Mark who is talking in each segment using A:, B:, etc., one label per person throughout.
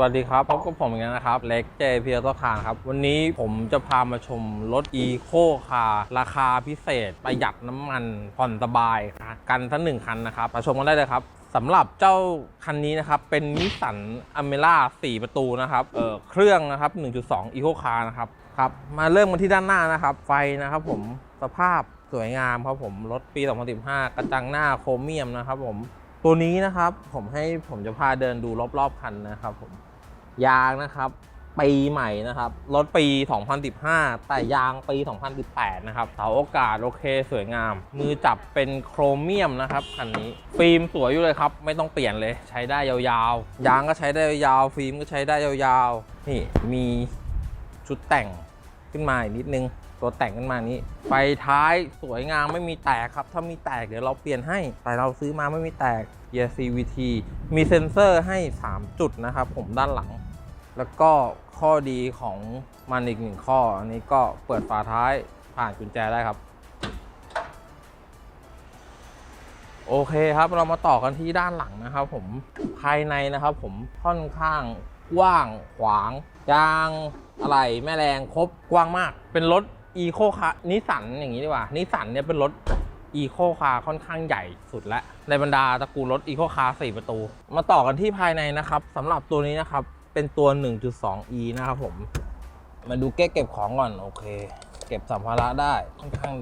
A: วัสดีครับพบกับผมอีกแล้วนะครับ เล็กเจเพียร์ตคารครับ วันนี้ผมจะพามาชมรถอีโคคาร์ราคาพิเศษ ประหยัดน้ำมันผ่อนสบาย กันทั้งหนึ่งคันนะครับ มาชมกันได้เลยครับสำหรับเจ้าคันนี้นะครับ เป็นนิสสันอเมร่า4 ประตูนะครับเออเครื่องนะครับ 1.2อีโคคาร์นะครับครับ มาเริ่มกันที่ด้านหน้านะครับ ไฟนะครับผมสภาพสวยงามครับผมรถปี 2015 กระจังหน้าโครเมียมนะครับผมตัวนี้นะครับผมให้ผมจะพาเดินดูรอบๆคันนะครับผม ยางนะครับ ปีใหม่นะครับ รถปี 2015 แต่ยางปี 2018 นะครับเสาโอกาสโอเคสวยงาม มือจับเป็นโครเมียมนะครับคันนี้ ฟิล์มสวยอยู่เลยครับ ไม่ต้องเปลี่ยนเลย ใช้ได้ยาวๆ ยางก็ใช้ได้ยาว ฟิล์มก็ใช้ได้ยาวๆ นี่มีชุดแต่งขึ้นมาอีกนิดนึง ตัวแต่งขึ้นมานี้ ไฟท้ายสวยงามไม่มีแตกครับ ถ้ามีแตกเดี๋ยวเราเปลี่ยนให้ แต่เราซื้อมาไม่มีแตก Gear CVT มีเซ็นเซอร์ให้ 3 จุดนะครับ ผมด้านหลัง แล้วก็ข้อดีของมันอีกหนึ่งข้อ อันนี้ก็เปิดฝาท้ายผ่านกุญแจได้ครับ โอเคครับเรามาต่อกันที่ด้านหลังนะครับ ผมภายในนะครับ ผมค่อนข้างกว้างขวางยางอะไรแม่แรงครบกว้างมาก เป็นรถอีโคคาร์นิสันอย่างนี้ดีกว่านิสันเนี่ยเป็นรถอีโคคาร์ค่อนข้างใหญ่สุดแล้วในบรรดาตระกูลรถอีโคคาร์4ประตู มาต่อกันที่ภายในนะครับสำหรับตัวนี้นะครับ เป็นตัว 1.2e นะครับผม มาดูเก๊กเก็บของก่อน โอเค เก็บสัมภาระได้ค่อนข้าง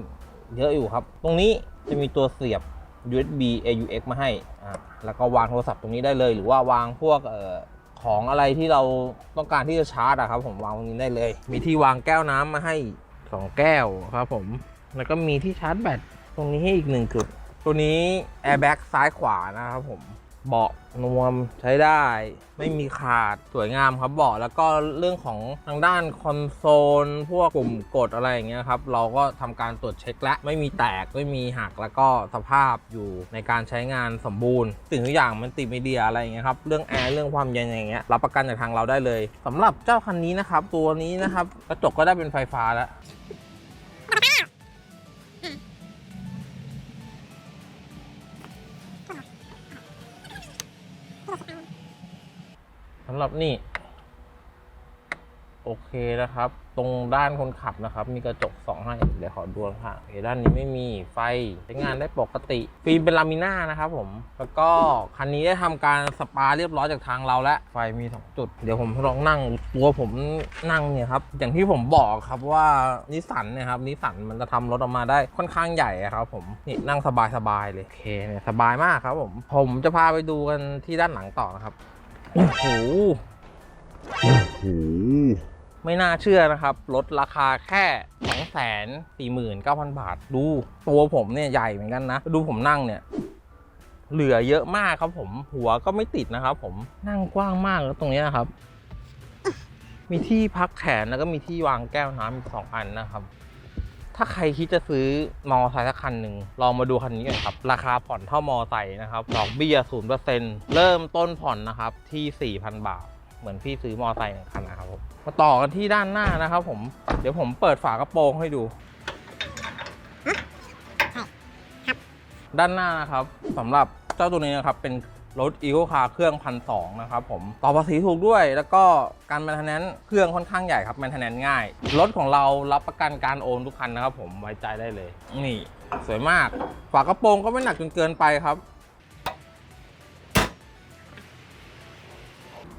A: เยอะอยู่ครับ ตรงนี้จะมีตัวเสียบ USB AUX มาให้อ่าแล้วก็วางโทรศัพท์ตรงนี้ได้เลย หรือว่าวางพวกเอ่อของอะไรที่เราต้องการที่จะชาร์จอะครับ ผมวางตรงนี้ได้เลย มีที่วางแก้วน้ำมาให้ 2 แก้วครับผม แล้วก็มีที่ชาร์จแบตตรงนี้ให้อีกหนึ่งจุด ตัวนี้แอร์แบ็กซ้ายขวานะครับผม เบาะนวมใช้ได้ ไม่มีขาดสวยงามครับเบาะแล้วก็เรื่องของทางด้านคอนโซล พวกปุ่มกดอะไรอย่างเงี้ยครับ เราก็ทำการตรวจเช็คและไม่มีแตกไม่มีหักแล้วก็สภาพอยู่ในการใช้งานสมบูรณ์สิ่งทุกอย่างมันติดมีเดียอะไรอย่างเงี้ยครับเรื่องแอร์เรื่องความเย็นอย่างเงี้ยรับประกันจากทางเราได้เลยสำหรับเจ้าคันนี้นะครับ ตัวนี้นะครับกระจกก็ได้เป็นไฟฟ้าแล้ว สำหรับนี่ โอเคนะครับ ตรงด้านคนขับนะครับ มีกระจกสองให้เดี๋ยวขอดูค่ะโอด้านนี้ไม่มีไฟใช้งานได้ปกติ ฟิล์มเป็นลามิน่านะครับผม แล้วก็คันนี้ได้ทำการสปาเรียบร้อยจากทางเราแล้ว ไฟมีสองจุด เดี๋ยวผมลองนั่งตัวผมนั่งเนี่ยครับ อย่างที่ผมบอกครับว่านิสสันเนี่ยครับนิสสันมันจะทำรถออกมาได้ค่อนข้างใหญ่ครับผมนี่นั่งสบายๆเลยโอเคเนี่ยสบายมากครับผมผมจะพาไปดูกันที่ด้านหลังต่อนะครับ โอ้โหโอ้โหไม่น่าเชื่อนะครับ ลดราคาแค่ 249,000 บาท ดู ตัวผมเนี่ยใหญ่เหมือนกันนะ ดูผมนั่งเนี่ย เหลือเยอะมากครับผม หัวก็ไม่ติดนะครับผม นั่งกว้างมากแล้วตรงเนี้ยครับ มีที่พักแขนแล้วก็มีที่วางแก้วน้ำอีกสองอันนะครับ ถ้าใครคิดจะซื้อมอไซค์สักคันหนึ่งลองมาดูคันนี้กันครับ ราคาผ่อนเท่ามอไซค์นะครับดอกเบี้ยศูนย์เปอร์เซ็นต์เริ่มต้นผ่อนนะครับที่ 4,000 บาท เหมือนพี่ซื้อมอไซค์หนึ่งคันนะครับผมมาต่อกันที่ด้านหน้านะครับผมเดี๋ยวผมเปิดฝากระโปรงให้ดู ด้านหน้านะครับสำหรับเจ้าตัวนี้นะครับเป็น รถอีโ c คาร์เครื่องพันสองนะครับผมต่อภาษีถูกด้วย แล้วก็การแมนเทนแนนเครื่องค่อนข้างใหญ่ครับแมนเทนแนนง่าย รถของเรารับประกันการโอนทุกคันนะครับผมไว้ใจได้เลย นี่สวยมาก ฝากระโปรงก็ไม่หนักจนเกินไปครับ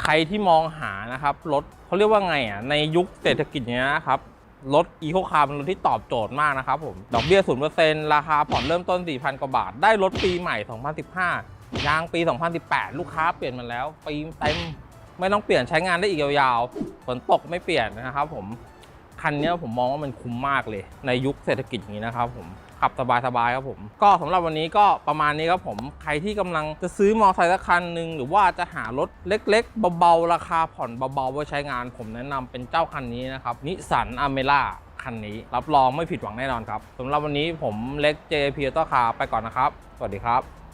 A: ใครที่มองหานะครับรถเขาเรียกว่าไงอะในยุคเศรษฐกิจเนี้ยนะครับรถอีโคคาร์เป็นรถที่ตอบโจทย์มากนะครับผม ดอกเบี้ยศูนย์เปอร์เซ็นต์ราคาผ่อนเริ่มต้น 4,000 กว่าบาท ได้รถปีใหม่ 2015 ยางปี 2018 ลูกค้าเปลี่ยนมาแล้ว ปีเต็มไม่ต้องเปลี่ยนใช้งานได้อีกยาวๆฝนตกไม่เปลี่ยนนะครับผมคันนี้ผมมองว่ามันคุ้มมากเลย ในยุคเศรษฐกิจอย่างนี้นะครับผมขับสบายๆครับผม ก็สำหรับวันนี้ก็ประมาณนี้ครับผมใครที่กำลังจะซื้อมอเตอร์ไซค์สักคันหนึ่งหรือว่าจะหารถเล็กๆเบาๆราคาผ่อนเบาๆไว้ใช้งาน ผมแนะนำเป็นเจ้าคันนี้นะครับนิสสันอเมร่าคันนี้ รับรองไม่ผิดหวังแน่นอนครับสำหรับวันนี้ผมเล็กเจพีต้อคาไปก่อนนะครับ สวัสดีครับ